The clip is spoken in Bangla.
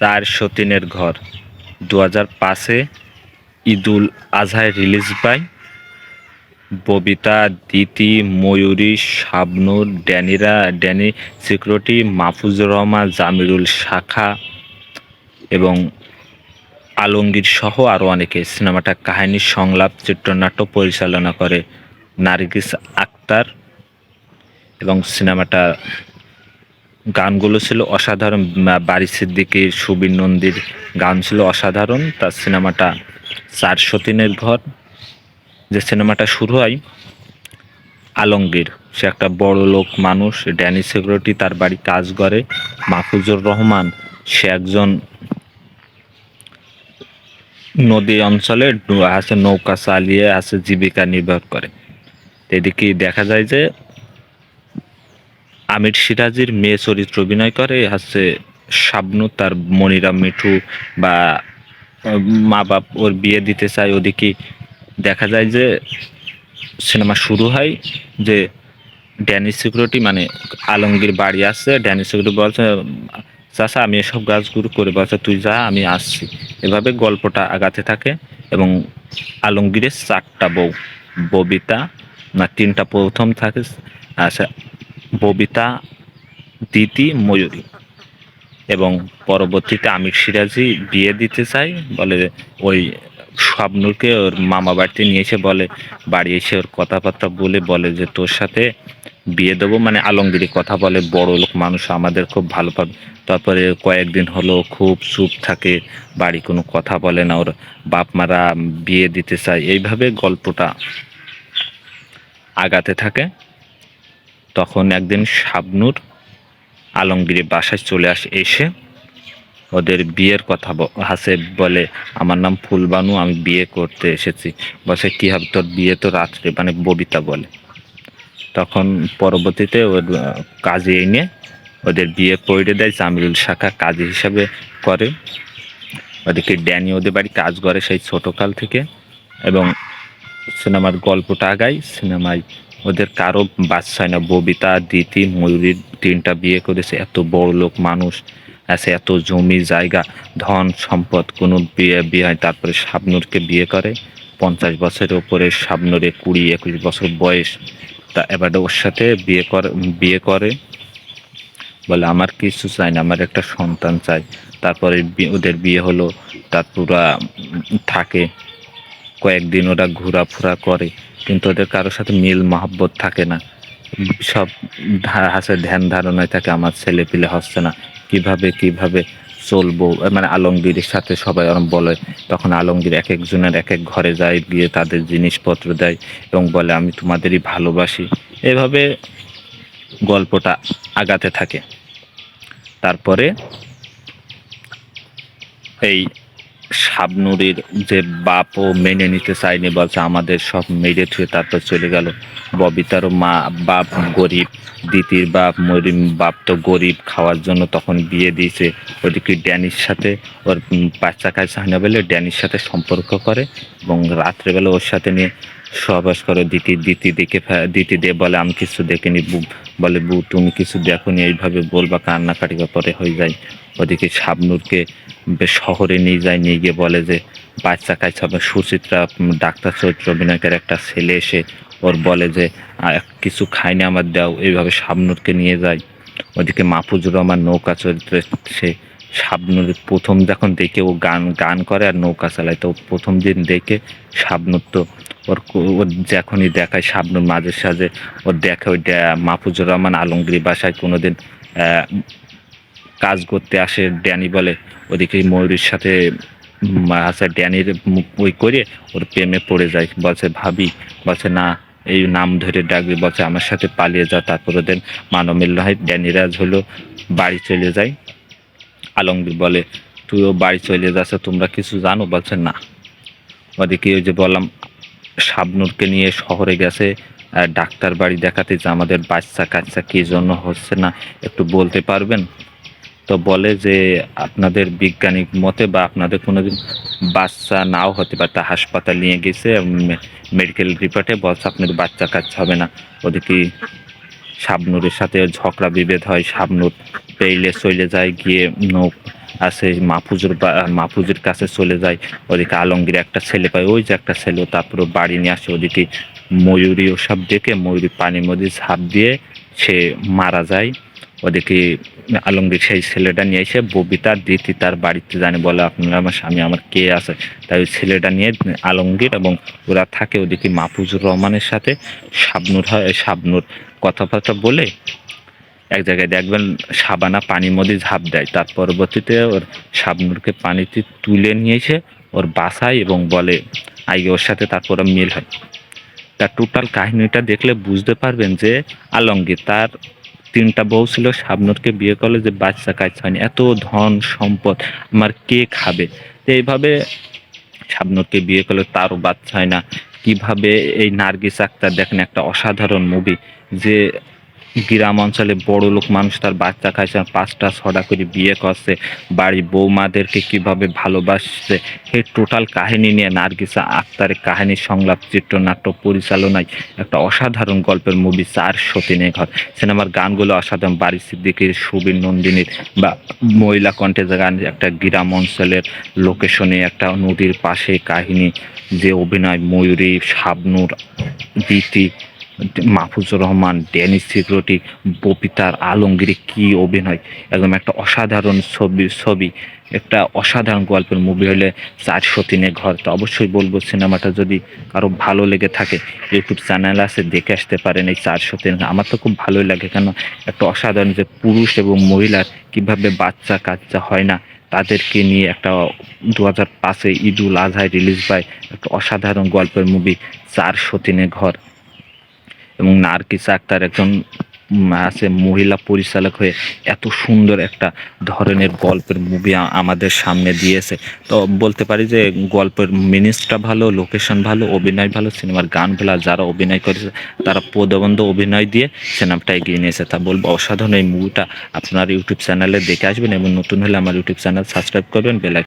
চার সতীনের ঘর। দু হাজার পাঁচে ঈদুল আজহায় রিলিজ পায়। ববিতা, দিতি, ময়ূরী, শাবনুর, ড্যানিরা, ড্যানি, সিকিউরিটি মাহফুজুর রহমান, জামিরুল শাখা এবং আলমগীর সহ আরও অনেকে। সিনেমাটা কাহিনী, সংলাপ, চিত্রনাট্য পরিচালনা করে নার্গিস আক্তার এবং সিনেমাটা গানগুলো ছিল অসাধারণ বারি সিদ্দিকীর সুবীর নন্দীর গান ছিল অসাধারণ। তার সিনেমাটা চার সতীনের ঘর, যে সিনেমাটা শুরু হয় আলমগীর। সে একটা বড় লোক মানুষ, ড্যানি সিকিউরিটি তার বাড়ি কাজ করে, মাহফুজুর রহমান সে একজন নদী অঞ্চলে আছে নৌকা চালিয়ে আছে, জীবিকা নির্বাহ করে। এদিকে দেখা যায় যে আমির সিরাজির মেয়ে চরিত্র অভিনয় করে হচ্ছে শাবনু, তার মনিরা মিঠু বা মা বাপ ওর বিয়ে দিতে চায়। ওদিকে দেখা যায় যে সিনেমা শুরু হয় যে ড্যানি সিকিউরিটি মানে আলমগীর বাড়ি আসছে। ড্যানি সিকিউরিটি বলছে চাষা আমি এসব গাছগুলো করে বলছে, তুই যা, আমি আসছি। এভাবে গল্পটা আগাতে থাকে এবং আলমগীরের চারটা বউ, ববিতা, না, তিনটা প্রথম থাকে আচ্ছা ববিতা দিতি ময়ূরী। এবং পরবর্তীতে আমির সিরাজি বিয়ে দিতে চাই বলে ওই স্বপ্নকে ওর মামা বাড়িতে নিয়ে এসে বলে, বাড়ি এসে ওর কথাবার্তা বলে বলে যে, তোর সাথে বিয়ে দেবো? মানে আলমগিরি কথা বলে, বড় লোক মানুষ, আমাদের খুব ভালো পাবে। তারপরে কয়েকদিন হলো খুব চুপ থাকে, বাড়ি কোনো কথা বলে না, ওর বাপ মারা বিয়ে দিতে চায়। এইভাবে গল্পটা আগাতে থাকে। তখন একদিন শাবনুর আলমগীরের বাসায় চলে আসে, এসে ওদের বিয়ের কথা হাসে, বলে, আমার নাম ফুলবানু, আমি বিয়ে করতে এসেছি। বসে কী হবে তোর বিয়ে তো রাত্রে? মানে ববিতা বলে। তখন পরবর্তীতে ওর কাজে এনে ওদের বিয়ে পড়ে দেয় জামিরুল শাখা কাজী হিসাবে করে। ওদেরকে ড্যানি ওদের বাড়ি কাজ করে সেই ছোটোকাল থেকে এবং সিনেমার গল্পটা আগায়, সিনেমায় ওদের কারও বাচ্চা হয় না, ববিতা, দিতি ময়ূরীর তিনটা বিয়ে করেছে, এত বড় লোক মানুষ, আছে এত জমি, জায়গা, ধন, সম্পদ, কোনো বিয়ে বিয়ে হয়, তারপরে শাবনুরকে বিয়ে করে, পঞ্চাশ বছরের ওপরে শাবনুরে কুড়ি, একুশ বছর বয়স, তা এবারে ওর সাথে বিয়ে করে বিয়ে করে, বলে আমার কিছু চাই না, আমার একটা সন্তান চাই, তারপরে ওদের বিয়ে হলো তারপর থাকে, কয়েকদিন ওরা ঘোরাফেরা করে কিন্তু ওদের কারোর সাথে মিল, মহাব্বত থাকে না। সব হাসে, ধ্যান ধারণায় থাকে, আমার ছেলে পিলে হচ্ছে না। কীভাবে কীভাবে চলবো? মানে আলমগীরের সাথে সবাই ওরম বলে। তখন আলমগীর এক একজনের এক এক ঘরে যায়, গিয়ে তাদের জিনিসপত্র দেয় এবং বলে, আমি তোমাদেরই ভালোবাসি। এভাবে গল্পটা আগাতে থাকে। তারপরে এই শাবনুরের যে বাপও মেনে নিতে চায়নি, বলছে আমাদের সব মেরে থুয়ে তারপর চলে গেল। ববিতারও মা বাপ গরিব, দিতির বাপ মরিম, বাপ তো গরিব, খাওয়ার জন্য তখন বিয়ে দিয়েছে। ওদিকে ড্যানির সাথে? ওর বাচ্চা হয় না বলে ড্যানির সাথে সম্পর্ক করে এবং রাত্রেবেলা ওর সাথে নিয়ে সহবাস করে। দিতি দিতি দেখে দিতি দে বলে, আমি কিছু দেখিনি বু বলে বউ তুমি কিছু দেখো নি, এইভাবে বলবা, কান্নাকাটি পরে হয়ে যায়। ওদিকে শাবনুরকে শহরে নিয়ে যায়, নিয়ে গিয়ে বলে যে, বাচ্চা হবে, সুচিত্রা ডাক্তার চরিত্র অভিনয়কের একটা ছেলে এসে ওর বলে যে কিছু খাইনি আমার, দাও। এইভাবে শাবনুরকে নিয়ে যায়। ওদিকে মাহফুজুর রহমান নৌকা চরিত্রে সে শাবনুর প্রথম যখন দেখে ও গান গান করে আর নৌকা চালায়, তো প্রথম দিন দেখে শাবনুর তো ওর ওর যখনই দেখায়, শাবনুর মাঝে সাঝে ওর দেখে ওই মাহফুজুর রহমান আলমগীর বাসায় কোনোদিন কাজ করতে আসে ড্যানি বলে। ওদিকে ময়ূরীর সাথে আছে ড্যানির ওই করে ওর প্রেমে পড়ে যায়। বলছে, ভাবি, বলছে, না, এই নাম ধরে ডাকবে। বলছে, আমার সাথে পালিয়ে যা তারপর ওদের মানমিল্য হয় ড্যানিরাজ হলো, বাড়ি চলে যায় আলমগীর বলে, তুইও বাড়ি চলে যাচ্ছ তোমরা কিছু জানো? বলছে, না। ওদিকে ওই যে বললাম, শাবনুরকে নিয়ে শহরে গেছে ডাক্তার বাড়ি দেখাতে যে আমাদের বাচ্চা কাচ্চা কী জন্য হচ্ছে না, একটু বলতে পারবেন? তো বলে যে আপনাদের বৈজ্ঞানিক মতে বা আপনাদের কোনোদিন বাচ্চা নাও হতে পারে, তা হাসপাতাল নিয়ে গেছে মেডিকেল রিপোর্টে বলছে আপনার বাচ্চা কাচ্চা হবে না। ওদিকে শাবনুরের সাথে ঝগড়া বিভেদ হয়, শাবনুর পেইলে চলে যায়, গিয়ে নৌ আসে মাহফুজুর বা- মাহফুজের কাছে চলে যায়। ওদিকে আলমগীর একটা ছেলে পায়, ওই যে একটা ছেলে তারপরে বাড়ি নিয়ে আসে। ওদিকে ময়ূরী ওসব দেখে ময়ূরী পানির মধ্যে ঝাঁপ দিয়ে সে মারা যায়। ওদিকে আলমগীর সেই ছেলেটা নিয়ে এসে ববিতা, দিতি তার বাড়িতে জানে বলে আপনার আমার স্বামী, আমার কে আছে? তাই ওই ছেলেটা নিয়ে আলমগীর এবং ওরা থাকে ওদিকে মাহফুজুর রহমানের সাথে শাবনুর হয় শাবনুর কথাবার্তা বলে এক জায়গায় দেখবেন সাবানা পানির মধ্যে ঝাঁপ দেয়। তার পরবর্তীতে ওর শাবনুরকে পানিতে তুলে নিয়ে এসে ওর বাসায় এবং বলে, আগে ওর সাথে তারপরে মিল হয়। তার টোটাল কাহিনীটা দেখলে বুঝতে পারবেন যে আলমগীর তার তিনটা বউ ছিল, শাবনুরকে বিয়ে করলে যে বাচ্চা কাজ হয়নি, এত ধন সম্পদ, আমার কে খাবে? তো এইভাবে শাবনুরকে বিয়ে করলে তারও বাচ্চা হয় না। কীভাবে এই নার্গিস আক্তার দেখেন একটা অসাধারণ মুভি যে গ্রাম অঞ্চলে বড় লোক, মানুষ তার বাচ্চা খাইছে পাঁচটা, ছটা করে বিয়ে করছে। বাড়ির বৌমাদেরকে কীভাবে ভালোবাসছে এই টোটাল কাহিনী নিয়ে নার্গিসা আক্তারের কাহিনী সংলাপ, চিত্রনাট্য পরিচালনায় একটা অসাধারণ গল্পের মুভি চার তিনে ঘর। সিনেমার গানগুলো অসাধারণ। বাড়ি সিদ্দিকির, সুবীর নন্দিনীর বা মহিলা কণ্ঠে গান, একটা গ্রাম অঞ্চলের লোকেশনে একটা নদীর পাশে কাহিনী, যে অভিনয়, ময়ূরী, শাবনুর দিতি মাহফুজুর রহমান ড্যানিস সিক্রেটি বপিতার আলমগীরি, কি অভিনয়। একদম একটা অসাধারণ ছবি ছবি। একটা অসাধারণ গল্পের মুভি হলে চার তিনে ঘর। তো অবশ্যই বলব, সিনেমাটা যদি কারও ভালো লেগে থাকে, ইউটিউব চ্যানেল আছে, দেখে আসতে পারেন এই চারশো তিন আমার তো খুব ভালোই লাগে, কেন একটা অসাধারণ যে পুরুষ এবং মহিলার কীভাবে বাচ্চা কাচ্চা হয় না, তাদেরকে নিয়ে একটা দু হাজার পাঁচে ঈদুল আজহায় রিলিজ পায়। একটা অসাধারণ গল্পের মুভি চার তিনে ঘর। এবং নার্গিস আক্তার একজন আছে মহিলা পরিচালক হয়ে এত সুন্দর একটা ধরনের গল্পের মুভি আমাদের সামনে দিয়েছে। তো বলতে পারি যে গল্পের মিনিসটা ভালো লোকেশন ভালো, অভিনয় ভালো সিনেমার গান ভালো যারা অভিনয় করেছে, তারা পদবন্ধ অভিনয় দিয়ে সিনেমাটা এগিয়ে নিয়েছে। তা বলব, অসাধারণ এই মুভিটা আপনার ইউটিউব চ্যানেলে দেখে আসবেন এবং নতুন হলে আমার ইউটিউব চ্যানেল সাবস্ক্রাইব করবেন বেল